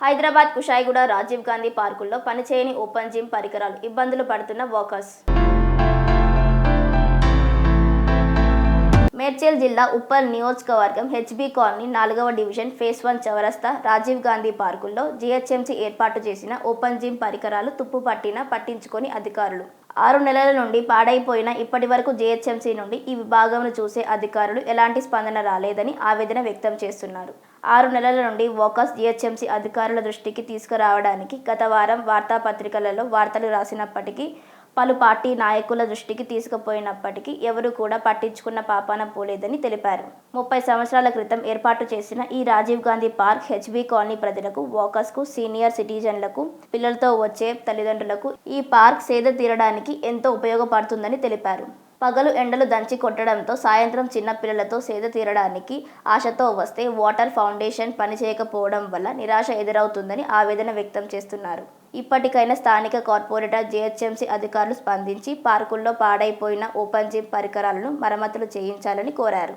హైదరాబాద్ కుషాయిగూడ రాజీవ్ గాంధీ పార్కుల్లో పనిచేయని open gym పరికరాలు ఇబ్బందులు పడుతున్న వర్కర్స్. మేడ్చల్ జిల్లా ఉప్పల్ నియోజకవర్గం హెచ్బి కాలనీ నాలుగవ డివిజన్ ఫేస్ వన్ చవరస్తా రాజీవ్ గాంధీ పార్కుల్లో జీహెచ్ఎంసీ ఏర్పాటు చేసిన ఓపెన్ జిమ్ పరికరాలు తుప్పు పట్టిన పట్టించుకొని అధికారులు. ఆరు నెలల నుండి పాడైపోయిన ఇప్పటి వరకు జీహెచ్ఎంసీ నుండి ఈ విభాగంను చూసే అధికారులు ఎలాంటి స్పందన రాలేదని ఆవేదన వ్యక్తం చేస్తున్నారు. ఆరు నెలల నుండి వోకస్ జీహెచ్ఎంసీ అధికారుల దృష్టికి తీసుకురావడానికి గత వారం వార్తాపత్రికలలో వార్తలు రాసినప్పటికీ పలు పార్టీ నాయకుల దృష్టికి తీసుకుపోయినప్పటికీ ఎవరు కూడా పట్టించుకున్న పాపాన పోలేదని తెలిపారు. ముప్పై సంవత్సరాల క్రితం ఏర్పాటు చేసిన ఈ Rajiv Gandhi park HB colony ప్రజలకు వాకర్స్కు సీనియర్ సిటిజన్లకు పిల్లలతో వచ్చే తల్లిదండ్రులకు ఈ పార్క్ సేద తీరడానికి ఎంతో ఉపయోగపడుతుందని తెలిపారు. పగలు ఎండలు దంచి కొట్టడంతో సాయంత్రం చిన్నపిల్లలతో సేద తీరడానికి ఆశతో వస్తే వాటర్ ఫౌండేషన్ పనిచేయకపోవడం వల్ల నిరాశ ఎదురవుతుందని ఆవేదన వ్యక్తం చేస్తున్నారు. ఇప్పటికైనా స్థానిక కార్పొరేటర్ జీహెచ్ఎంసీ అధికారులు స్పందించి పార్కుల్లో పాడైపోయిన ఓపెన్ జిమ్ పరికరాలను మరమ్మతులు చేయించాలని కోరారు.